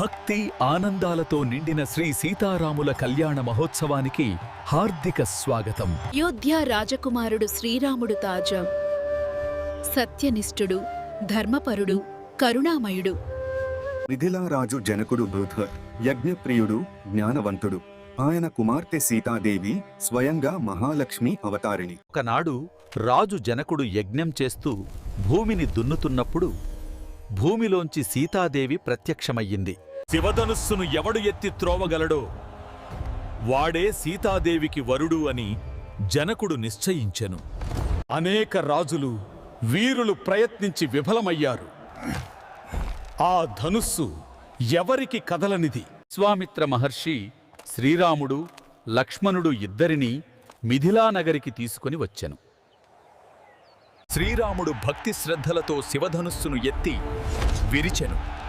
భక్తి ఆనందాలతో నిండిన శ్రీ సీతారాముల కళ్యాణ మహోత్సవానికి హార్దిక స్వాగతం. అయోధ్య రాజకుమారుడు శ్రీరాముడు తాజా సత్యనిష్ఠుడు ధర్మపరుడు కరుణామయుడు. మిథిలారాజు జనకుడు బృహ యజ్ఞప్రియుడు జ్ఞానవంతుడు. ఆయన కుమార్తె సీతాదేవి స్వయంగా మహాలక్ష్మి అవతారిణి. ఒకనాడు రాజు జనకుడు యజ్ఞం చేస్తూ భూమిని దున్నుతున్నప్పుడు భూమిలోంచి సీతాదేవి ప్రత్యక్షమయ్యింది. శివధనుస్సును ఎవడు ఎత్తి త్రోవగలడో వాడే సీతాదేవికి వరుడు అని జనకుడు నిశ్చయించెను. అనేక రాజులు వీరులు ప్రయత్నించి విఫలమయ్యారు. ఆ ధనుస్సు ఎవరికి కదలనిది? విశ్వామిత్ర మహర్షి శ్రీరాముడు లక్ష్మణుడు ఇద్దరినీ మిథిలానగరికి తీసుకుని వచ్చెను. శ్రీరాముడు భక్తి శ్రద్ధలతో శివధనుస్సును ఎత్తి విరిచెను.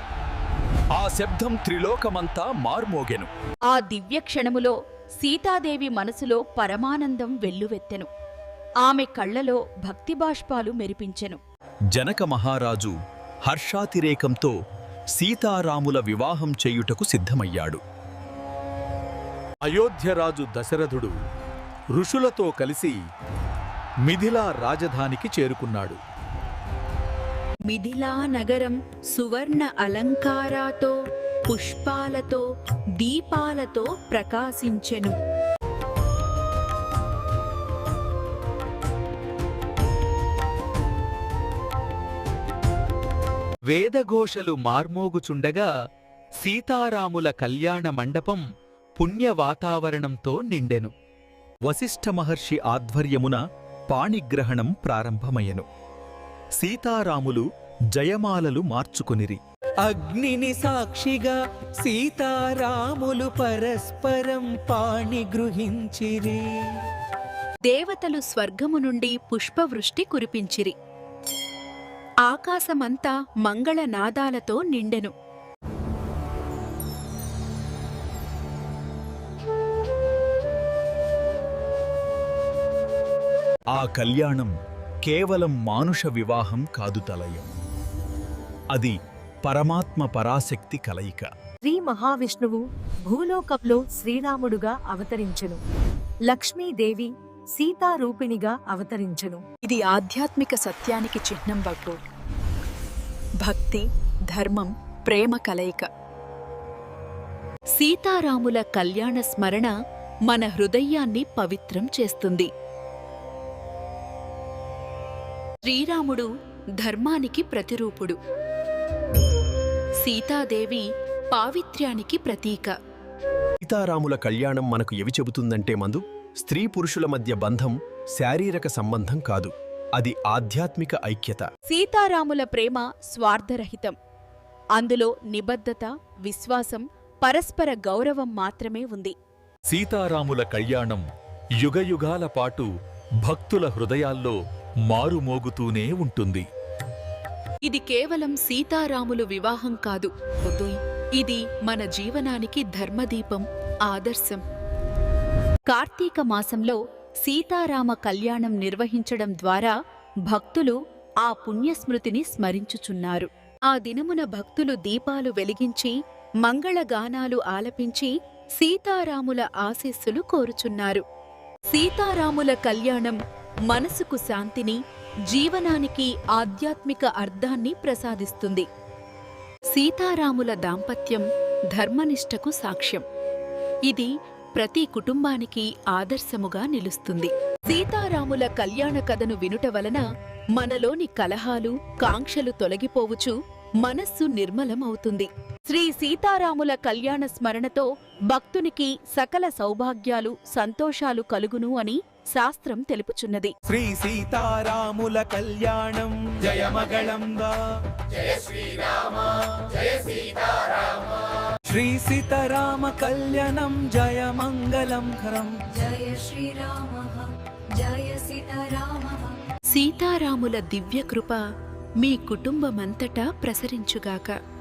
ఆ శబ్దం త్రిలోకమంతా మార్మోగెను. ఆ దివ్య క్షణములో సీతాదేవి మనసులో పరమానందం వెల్లువెత్తెను. ఆమె కళ్ళలో భక్తి బాష్పాలు మెరిపించెను. జనక మహారాజు హర్షాతిరేకంతో సీతారాముల వివాహం చేయుటకు సిద్ధమయ్యాడు. అయోధ్యరాజు దశరథుడు ఋషులతో కలిసి మిథిలా రాజధానికి చేరుకున్నాడు. మిథిలా నగరం సువర్ణ అలంకారాతో పుష్పాలతో దీపాలతో ప్రకాశించెను. వేదఘోషలు మార్మోగుచుండగా సీతారాముల కళ్యాణ మండపం పుణ్య వాతావరణంతో నిండెను. వశిష్ఠ మహర్షి ఆధ్వర్యమున పాణిగ్రహణం ప్రారంభమయ్యెను. సీతారాములు జయమాలలు మార్చుకొనిరి. అగ్నిని సాక్షిగా సీతారాములు పరస్పరం పాణి గృహించిరి. దేవతలు స్వర్గము నుండి పుష్పవృష్టి కురిపించిరి. ఆకాశమంతా మంగళనాదాలతో నిండెను. ఆ కళ్యాణం కేవలం మానుష వివాహం కాదు తలయం. అది పరమాత్మ పరాశక్తి కలయిక. శ్రీ మహావిష్ణువు భూలోకంలో శ్రీరాముడుగా అవతరించెను. లక్ష్మీదేవి సీతారూపిణిగా అవతరించెను. ఇది ఆధ్యాత్మిక సత్యానికి చిహ్నం బగ్గు భక్తి ధర్మం ప్రేమ కలయిక. సీతారాముల కళ్యాణ స్మరణ మన హృదయాన్ని పవిత్రం చేస్తుంది. శ్రీరాముడు ధర్మానికి ప్రతిరూపుడు. సీతాదేవి పావిత్ర్యానికి ప్రతీక. సీతారాముల కళ్యాణం మనకు ఎవి చెబుతుందంటే మందు స్త్రీ పురుషుల మధ్య బంధం శారీరక సంబంధం కాదు. అది ఆధ్యాత్మిక ఐక్యత. సీతారాముల ప్రేమ స్వార్థరహితం. అందులో నిబద్ధత విశ్వాసం పరస్పర గౌరవం మాత్రమే ఉంది. సీతారాముల కళ్యాణం యుగయుగాల పాటు భక్తుల హృదయాల్లో మారుమోగుతూనే ఉంటుంది. ఇది కేవలం సీతారాములు వివాహం కాదు. ఇది మన జీవనానికి ధర్మదీపం ఆదర్శం. కార్తీక మాసంలో సీతారామ కళ్యాణం నిర్వహించడం ద్వారా భక్తులు ఆ పుణ్యస్మృతిని స్మరించుచున్నారు. ఆ దినమున భక్తులు దీపాలు వెలిగించి మంగళగానాలు ఆలపించి సీతారాముల ఆశీస్సులు కోరుచున్నారు. సీతారాముల కళ్యాణం మనసుకు శాంతిని జీవనానికి ఆధ్యాత్మిక అర్థాన్ని ప్రసాదిస్తుంది. సీతారాముల దాంపత్యం ధర్మనిష్టకు సాక్ష్యం. ఇది ప్రతి కుటుంబానికి ఆదర్శముగా నిలుస్తుంది. సీతారాముల కళ్యాణ కథను వినుట వలన మనలోని కలహాలు కాంక్షలు తొలగిపోవుచు మనస్సు నిర్మలమవుతుంది. శ్రీ సీతారాముల కళ్యాణ స్మరణతో భక్తునికి సకల సౌభాగ్యాలు సంతోషాలు కలుగును అని శాస్త్రం తెలుపుచున్నది. శ్రీ సీతారాముల కళ్యాణం. జయ శ్రీరామ. శ్రీ సీతారామ కళ్యాణం. జయ మంగళం జయ శ్రీరామ. జయ సీతారామ. సీతారాముల దివ్య కృప మీ కుటుంబమంతటా ప్రసరించుగాక.